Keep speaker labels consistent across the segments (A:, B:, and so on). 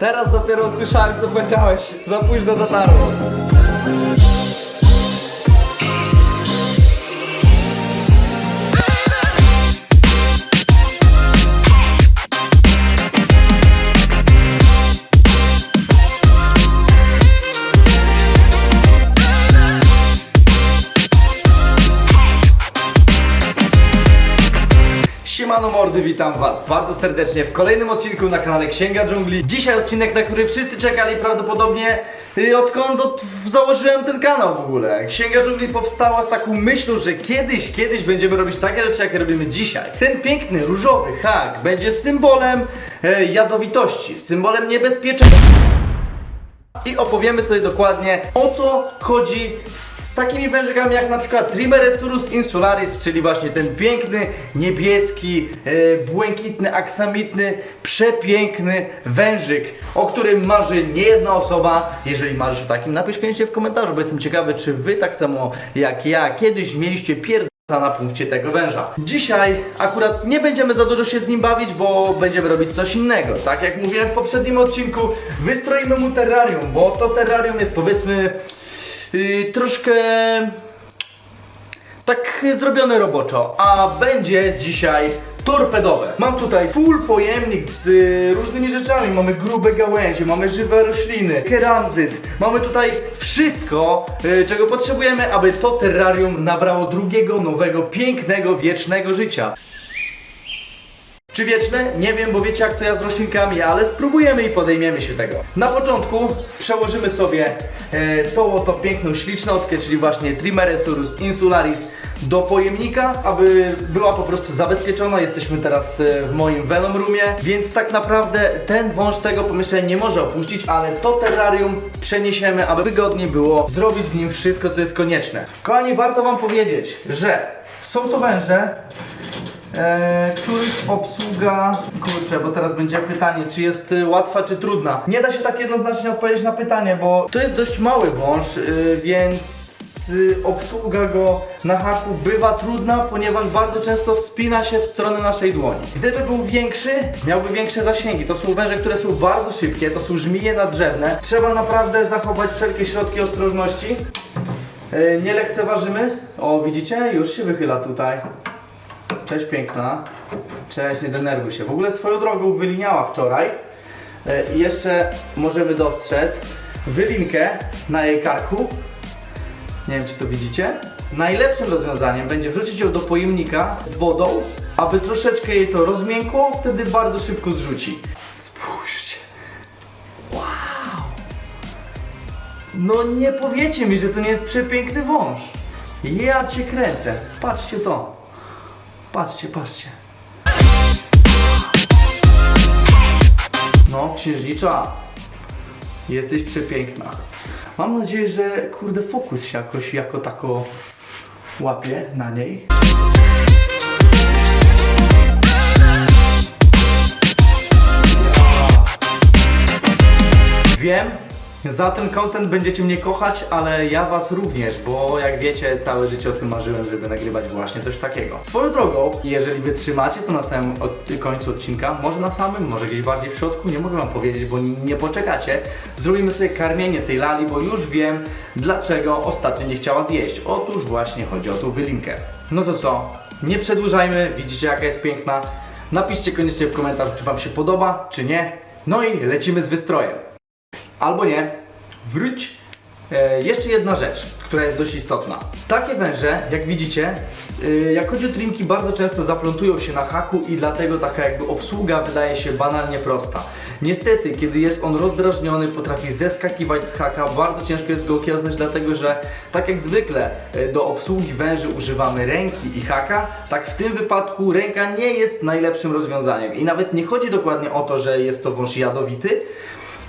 A: Teraz dopiero usłyszałem, co powiedziałeś. Za późno dotarło. Witam was bardzo serdecznie w kolejnym odcinku na kanale Księga Dżungli. Dzisiaj odcinek, na który wszyscy czekali prawdopodobnie y, odkąd od, założyłem ten kanał w ogóle. Księga Dżungli powstała z taką myślą, że kiedyś, kiedyś będziemy robić takie rzeczy, jakie robimy dzisiaj. Ten piękny, różowy hak będzie symbolem e, jadowitości, symbolem niebezpieczeństwa i opowiemy sobie dokładnie o co chodzi z, z takimi wężykami jak na przykład Trimeresurus insularis, czyli właśnie ten piękny, niebieski, e, błękitny, aksamitny, przepiękny wężyk, o którym marzy nie jedna osoba. Jeżeli marzysz o takim, napisz koniecznie w komentarzu, bo jestem ciekawy, czy wy tak samo jak ja kiedyś mieliście pierd na punkcie tego węża. Dzisiaj akurat nie będziemy za dużo się z nim bawić, bo będziemy robić coś innego. Tak jak mówiłem w poprzednim odcinku, wystroimy mu terrarium, bo to terrarium jest powiedzmy yy, troszkę tak zrobione roboczo, a będzie dzisiaj torpedowe. Mam tutaj full pojemnik z y, różnymi rzeczami. Mamy grube gałęzie, mamy żywe rośliny, keramzyt. Mamy tutaj wszystko, y, czego potrzebujemy, aby to terrarium nabrało drugiego, nowego, pięknego, wiecznego życia. Czy wieczne? Nie wiem, bo wiecie jak to ja z roślinkami, ale spróbujemy i podejmiemy się tego. Na początku przełożymy sobie e, tą oto piękną ślicznotkę, czyli właśnie Trimeresurus insularis do pojemnika, aby była po prostu zabezpieczona. Jesteśmy teraz e, w moim Venom Roomie, więc tak naprawdę ten wąż tego pomieszczenia nie może opuścić, ale to terrarium przeniesiemy, aby wygodniej było zrobić w nim wszystko, co jest konieczne. Kochani, warto Wam powiedzieć, że są to węże, e, których obsługa, kurczę, bo teraz będzie pytanie, czy jest y, łatwa, czy trudna. Nie da się tak jednoznacznie odpowiedzieć na pytanie, bo to jest dość mały wąż, y, więc y, obsługa go na haku bywa trudna, ponieważ bardzo często wspina się w stronę naszej dłoni. Gdyby był większy, miałby większe zasięgi. To są węże, które są bardzo szybkie, to są żmije nadrzewne. Trzeba naprawdę zachować wszelkie środki ostrożności. Y, Nie lekceważymy. O, widzicie? Już się wychyla tutaj. Cześć piękna. Cześć, nie denerwuj się. W ogóle swoją drogą wyliniała wczoraj. E, I jeszcze możemy dostrzec wylinkę na jej karku. Nie wiem, czy to widzicie. Najlepszym rozwiązaniem będzie wrzucić ją do pojemnika z wodą, aby troszeczkę jej to rozmiękło, wtedy bardzo szybko zrzuci. Spójrzcie. Wow! No nie powiecie mi, że to nie jest przepiękny wąż. Ja cię kręcę. Patrzcie to. Patrzcie, patrzcie. No, księżnicza. Jesteś przepiękna. Mam nadzieję, że kurde fokus się jakoś jako tako łapie na niej. Wiem, za ten content będziecie mnie kochać, ale ja was również, bo jak wiecie, całe życie o tym marzyłem, żeby nagrywać właśnie coś takiego. Swoją drogą, jeżeli wytrzymacie, to na samym od, końcu odcinka, może na samym, może gdzieś bardziej w środku, nie mogę wam powiedzieć, bo nie poczekacie, zrobimy sobie karmienie tej lali, bo już wiem, dlaczego ostatnio nie chciała zjeść. Otóż właśnie chodzi o tą wylinkę. No to co, nie przedłużajmy, widzicie jaka jest piękna. Napiszcie koniecznie w komentarzu, czy wam się podoba, czy nie. No i lecimy z wystrojem. Albo nie. Wróć. E, jeszcze jedna rzecz, która jest dość istotna. Takie węże, jak widzicie, e, jak chodzi o trimki, bardzo często zaplątują się na haku i dlatego taka jakby obsługa wydaje się banalnie prosta. Niestety, kiedy jest on rozdrażniony, potrafi zeskakiwać z haka, bardzo ciężko jest go okiełznać, dlatego że tak jak zwykle e, do obsługi węży używamy ręki i haka, tak w tym wypadku ręka nie jest najlepszym rozwiązaniem. I nawet nie chodzi dokładnie o to, że jest to wąż jadowity,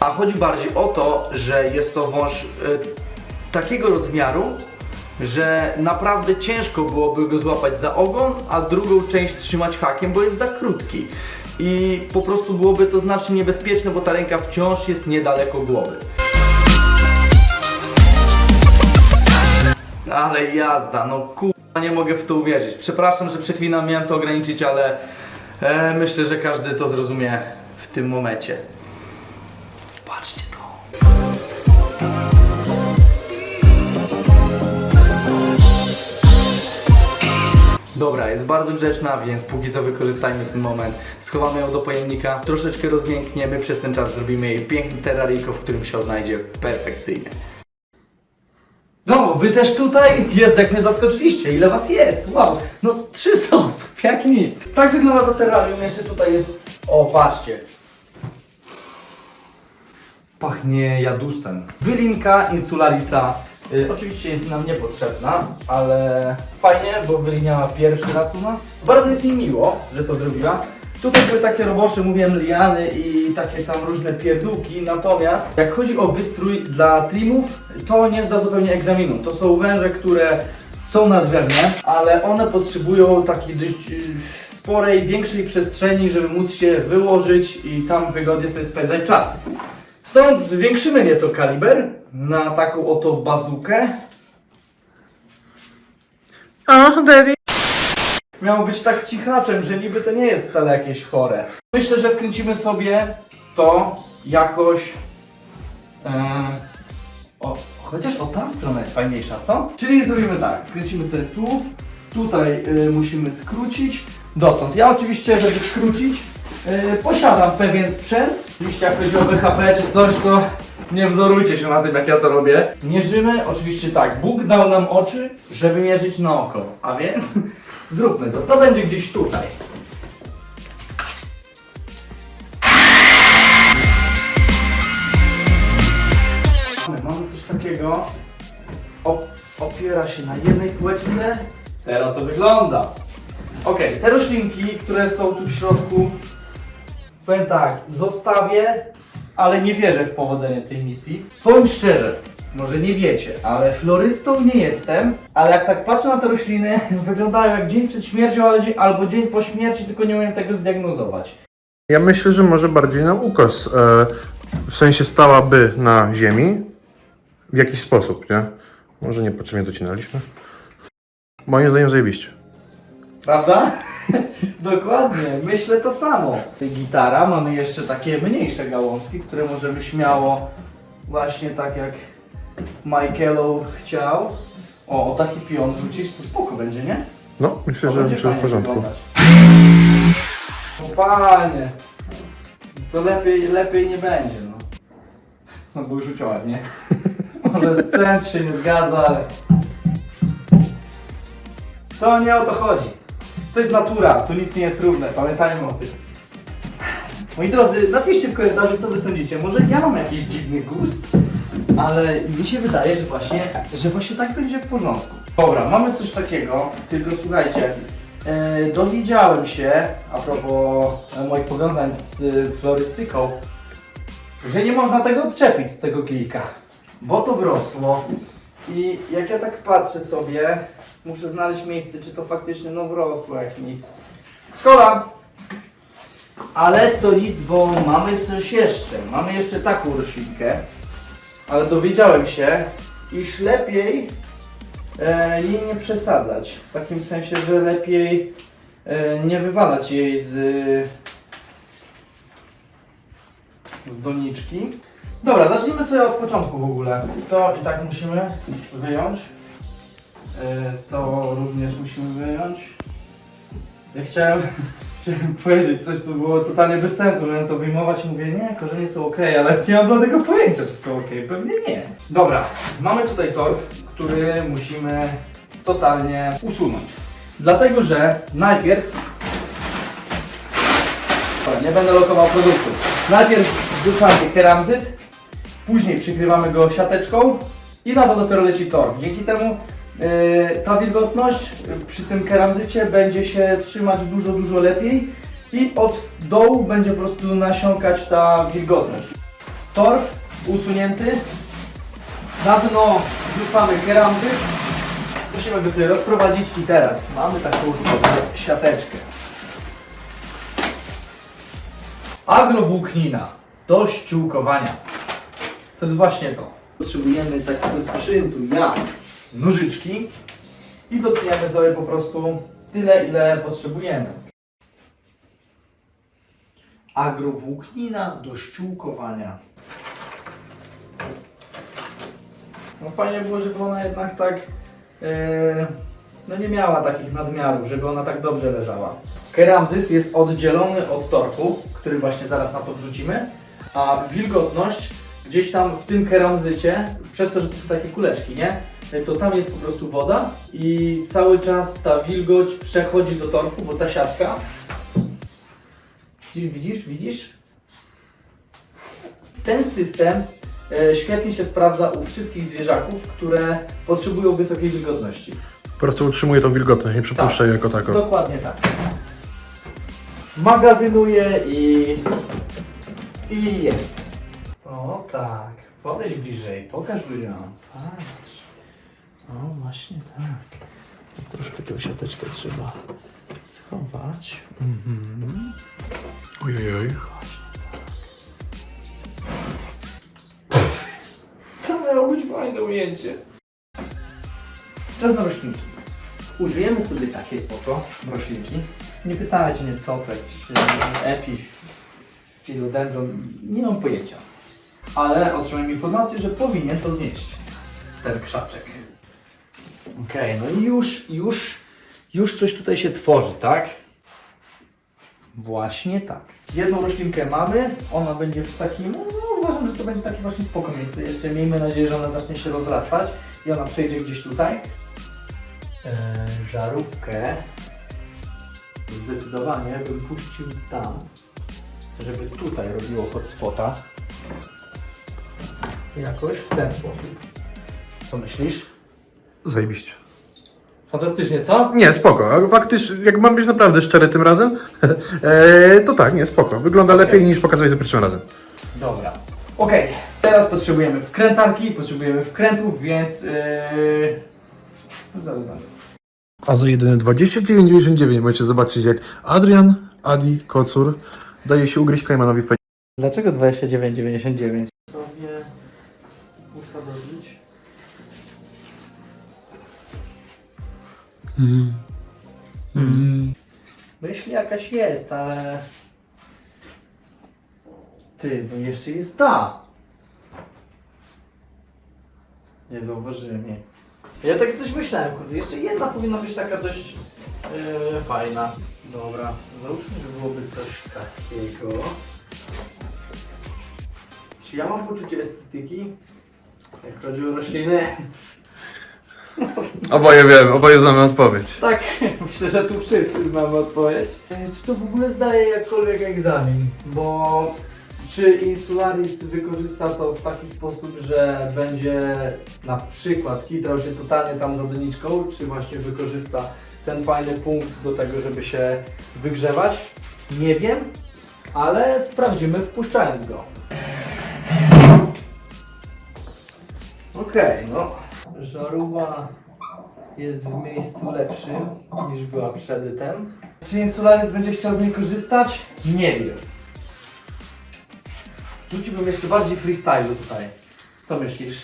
A: a chodzi bardziej o to, że jest to wąż y, takiego rozmiaru, że naprawdę ciężko byłoby go złapać za ogon, a drugą część trzymać hakiem, bo jest za krótki. I po prostu byłoby to znacznie niebezpieczne, bo ta ręka wciąż jest niedaleko głowy. Ale jazda, no kurwa, nie mogę w to uwierzyć. Przepraszam, że przeklinam, miałem to ograniczyć, ale e, myślę, że każdy to zrozumie w tym momencie. Patrzcie to. Dobra, jest bardzo grzeczna, więc póki co wykorzystajmy ten moment. Schowamy ją do pojemnika, troszeczkę rozmiękniemy, przez ten czas zrobimy jej piękny terraryjko, w którym się odnajdzie perfekcyjnie. No, wy też tutaj? Jest, jak mnie zaskoczyliście. Ile was jest? Wow, no z 300 osób, jak nic. Tak wygląda to terrarium, jeszcze tutaj jest... O, patrzcie. Pachnie jadusem. Wylinka Insularisa y, oczywiście jest nam niepotrzebna, ale fajnie, bo wyliniała pierwszy raz u nas. Bardzo jest mi miło, że to zrobiła. Tutaj były takie robocze, mówiłem, liany i takie tam różne pierdółki, natomiast jak chodzi o wystrój dla trimów, to nie zda zupełnie egzaminu. To są węże, które są nadrzędne, ale one potrzebują takiej dość y, sporej, większej przestrzeni, żeby móc się wyłożyć i tam wygodnie sobie spędzać czas. Stąd zwiększymy nieco kaliber na taką oto bazukę.
B: O, daddy.
A: Miało być tak cichaczem, że niby to nie jest wcale jakieś chore. Myślę, że wkręcimy sobie to jakoś... E, o, chociaż o ta strona jest fajniejsza, co? Czyli zrobimy tak, kręcimy sobie tu, tutaj y, musimy skrócić dotąd. Ja oczywiście, żeby skrócić, y, posiadam pewien sprzęt. Oczywiście jak chodzi o BHP czy coś, to nie wzorujcie się na tym, jak ja to robię. Mierzymy, oczywiście tak, Bóg dał nam oczy, żeby mierzyć na oko, a więc zróbmy to. To będzie gdzieś tutaj. Mamy- coś takiego. O, opiera się na jednej półeczce. Teraz to wygląda. Ok, te roślinki, które są tu w środku, powiem tak, zostawię, ale nie wierzę w powodzenie tej misji. Powiem szczerze, może nie wiecie, ale florystą nie jestem, ale jak tak patrzę na te rośliny, wyglądają jak dzień przed śmiercią albo dzień po śmierci, tylko nie umiem tego zdiagnozować.
B: Ja myślę, że może bardziej na ukos. E, w sensie stałaby na ziemi w jakiś sposób, nie? Może niepotrzebnie docinaliśmy. Moim zdaniem zajebiście.
A: Prawda? Dokładnie, myślę to samo. Gitara, mamy jeszcze takie mniejsze gałązki, które możemy śmiało, właśnie tak jak Michaelo chciał. O, o taki pion rzucić, to spoko będzie, nie?
B: No, myślę,
A: To
B: że
A: będzie
B: że w
A: fajnie
B: porządku.
A: wyglądać. No panie, to lepiej, lepiej nie będzie, no. No bo już uciąłem, nie? Może scent się nie zgadza, ale... To nie o to chodzi. To jest natura, tu nic nie jest równe, pamiętajmy o tym. Moi drodzy, napiszcie w komentarzu, co wy sądzicie. Może ja mam jakiś dziwny gust, ale mi się wydaje, że właśnie, że właśnie tak będzie w porządku. Dobra, mamy coś takiego, tylko słuchajcie, e, dowiedziałem się, a propos moich powiązań z e, florystyką, że nie można tego odczepić z tego kijka, bo to wrosło. I jak ja tak patrzę sobie, muszę znaleźć miejsce, czy to faktycznie no wrosło jak nic. Szkoda! Ale to nic, bo mamy coś jeszcze. Mamy jeszcze taką roślinkę, ale dowiedziałem się, iż lepiej e, jej nie przesadzać. W takim sensie, że lepiej e, nie wywalać jej z, z doniczki. Dobra, zacznijmy sobie od początku w ogóle. To i tak musimy wyjąć. E, To również musimy wyjąć. Ja chciałem, chciałem powiedzieć coś, co było totalnie bez sensu. Miałem to wyjmować i mówię, nie, korzenie są ok, ale nie mam bladego pojęcia, czy są ok. Pewnie nie. Dobra, mamy tutaj torf, który musimy totalnie usunąć. Dlatego, że najpierw nie będę lokował produktu. Najpierw wrzucamy keramzyt, później przykrywamy go siateczką i na to dopiero leci torf. Dzięki temu ta wilgotność yy, przy tym keramzycie będzie się trzymać dużo, dużo lepiej i od dołu będzie po prostu nasiąkać ta wilgotność. Torf usunięty, na dno wrzucamy keramzyt, musimy go sobie rozprowadzić i teraz mamy taką sobie siateczkę. Agrowłóknina do ściółkowania. To jest właśnie to. Potrzebujemy takiego sprzętu jak nożyczki i dotniemy sobie po prostu tyle, ile potrzebujemy. Agrowłóknina do ściółkowania. No fajnie było, żeby ona jednak tak e, no nie miała takich nadmiarów, żeby ona tak dobrze leżała. Keramzyt jest oddzielony od torfu, który właśnie zaraz na to wrzucimy, a wilgotność gdzieś tam w tym keramzycie, przez to, że to są takie kuleczki, nie? To tam jest po prostu woda i cały czas ta wilgoć przechodzi do torfu, bo ta siatka Widzisz, widzisz, widzisz? Ten system e, świetnie się sprawdza u wszystkich zwierzaków, które potrzebują wysokiej wilgotności.
B: Po prostu utrzymuje tą wilgotność, nie przepuszcza jej jako tako.
A: Dokładnie tak. Magazynuje i... i jest. O tak. Podejdź bliżej, pokaż ludziom. Patrz. O właśnie tak. Troszkę tą siateczkę trzeba schować. Mhm.
B: Ojojoj.
A: To miało być fajne ujęcie. Czas na roślinki. Użyjemy sobie takie oto roślinki. Nie pytajcie mnie co to, jakiś e, epi, philodendron, nie mam pojęcia. Ale otrzymałem informację, że powinien to znieść. Ten krzaczek. Okej, no i już, już, już coś tutaj się tworzy, tak? Właśnie tak. Jedną roślinkę mamy, ona będzie w takim, no uważam, że to będzie takie właśnie spoko miejsce. Jeszcze miejmy nadzieję, że ona zacznie się rozrastać i ona przejdzie gdzieś tutaj. Eee, żarówkę zdecydowanie bym puścił tam, żeby tutaj robiło hotspota. Jakoś w ten sposób. Co myślisz?
B: Zajebiście.
A: Fantastycznie, co?
B: Nie, spoko. A faktycznie, jak mam być naprawdę szczery tym razem, e, to tak, nie, spoko. Wygląda lepiej niż pokazałeś za pierwszym razem.
A: Dobra. Okej, teraz potrzebujemy wkrętarki, potrzebujemy wkrętów, więc yy... zaraz będę.
B: A za jedyne 29,99 możecie zobaczyć, jak Adrian, Adi, Kocur daje się ugryźć Kajmanowi w
A: Dlaczego 29,99? Sobie usadowić. Myśl jakaś jest, ale... Ty, no jeszcze jest ta. Nie zauważyłem jej. Ja tak coś myślałem, kurde. Jeszcze jedna powinna być taka dość e, fajna. Dobra, załóżmy, że byłoby coś takiego. Czy ja mam poczucie estetyki? Jak chodzi o rośliny?
B: Oboje wiem, oboje znamy odpowiedź.
A: Tak, myślę, że tu wszyscy znamy odpowiedź. E, Czy to w ogóle zdaje jakkolwiek egzamin? Bo czy Insularis wykorzysta to w taki sposób, że będzie na przykład kitrał się totalnie tam za doniczką, czy właśnie wykorzysta ten fajny punkt do tego, żeby się wygrzewać? Nie wiem, ale sprawdzimy wpuszczając go. Okej, no. Żarówa jest w miejscu lepszym niż była przedtem. Czy Insularis będzie chciał z niej korzystać? Nie wiem. Rzuciłbym jeszcze bardziej freestylu tutaj. Co myślisz?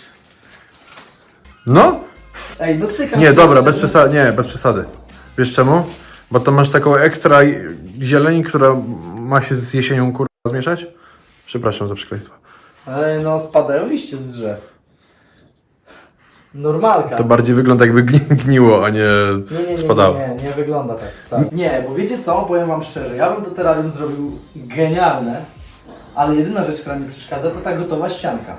B: No?
A: Ej, no cyka.
B: Nie, dobra, bez przesady, nie, bez przesady. Wiesz czemu? Bo to masz taką ekstra zieleń, która ma się z jesienią kurwa zmieszać? Przepraszam za przekleństwo.
A: Ale no spadają liście z drzew. Normalka.
B: To bardziej wygląda jakby gni gniło, a nie
A: Nie, nie, nie,
B: spadało.
A: nie, nie, nie wygląda tak wcale. Nie, bo wiecie co, powiem wam szczerze, ja bym to terrarium zrobił genialne, ale jedyna rzecz, która mi przeszkadza, to ta gotowa ścianka.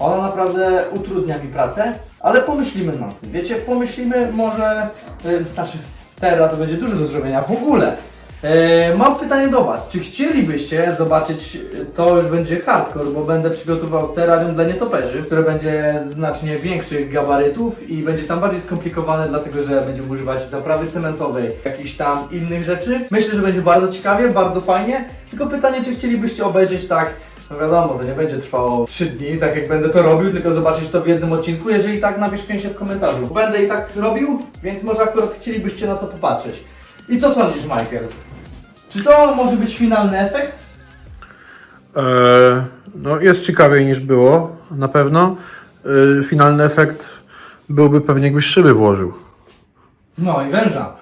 A: Ona naprawdę utrudnia mi pracę, ale pomyślimy nad tym. Wiecie, pomyślimy może, yy, znaczy Terra to będzie dużo do zrobienia w ogóle. Yy, mam pytanie do Was. Czy chcielibyście zobaczyć, yy, to już będzie hardcore, bo będę przygotował terrarium dla nietoperzy, które będzie znacznie większych gabarytów i będzie tam bardziej skomplikowane, dlatego że będziemy używać zaprawy cementowej, jakichś tam innych rzeczy. Myślę, że będzie bardzo ciekawie, bardzo fajnie. Tylko pytanie, czy chcielibyście obejrzeć tak no wiadomo, to nie będzie trwało 3 dni, tak jak będę to robił, tylko zobaczyć to w jednym odcinku. Jeżeli tak, napiszcie się w komentarzu. Będę i tak robił, więc może akurat chcielibyście na to popatrzeć. I co sądzisz, Michael? Czy to może być finalny efekt?
B: Eee, no jest ciekawiej niż było, na pewno. Eee, finalny efekt byłby pewnie jakbyś szyby włożył.
A: No i węża.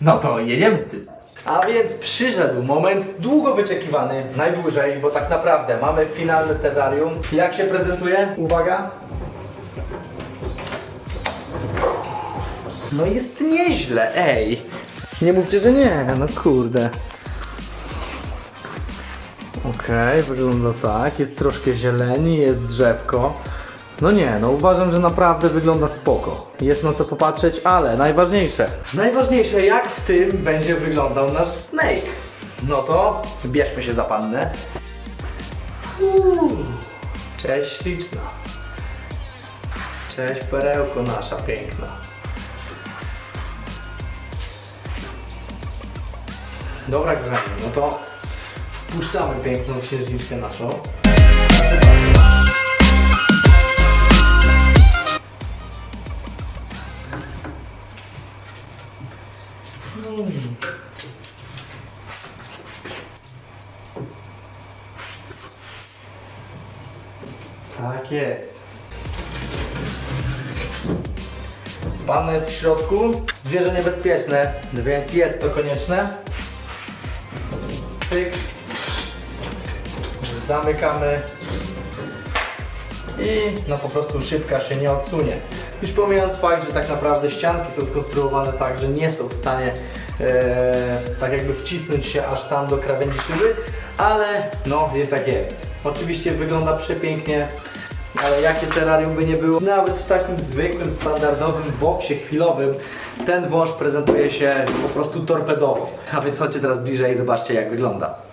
A: No to jedziemy z tym. A więc przyszedł moment długo wyczekiwany, najdłużej, bo tak naprawdę mamy finalne terrarium. Jak się prezentuje? Uwaga. No jest nieźle, ej. Nie mówcie, że nie, no kurde. Okej, wygląda tak. Jest troszkę zieleni, jest drzewko. No nie, no uważam, że naprawdę wygląda spoko. Jest na co popatrzeć, ale najważniejsze. Najważniejsze, jak w tym będzie wyglądał nasz Snake. No to bierzmy się za pannę. Cześć śliczna. Cześć perełko nasza piękna. Dobra kochani, no to wpuszczamy piękną księżniczkę naszą. Tak jest. Panna jest w środku. Zwierzę niebezpieczne, więc jest to konieczne. Cyk. Zamykamy. I no po prostu szybka się nie odsunie. Już pomijając fakt, że tak naprawdę ścianki są skonstruowane tak, że nie są w stanie e, tak jakby wcisnąć się aż tam do krawędzi szyby, ale no jest jak jest. Oczywiście wygląda przepięknie, ale jakie terrarium by nie było, nawet w takim zwykłym, standardowym boksie chwilowym, ten wąż prezentuje się po prostu torpedowo. A więc chodźcie teraz bliżej i zobaczcie jak wygląda.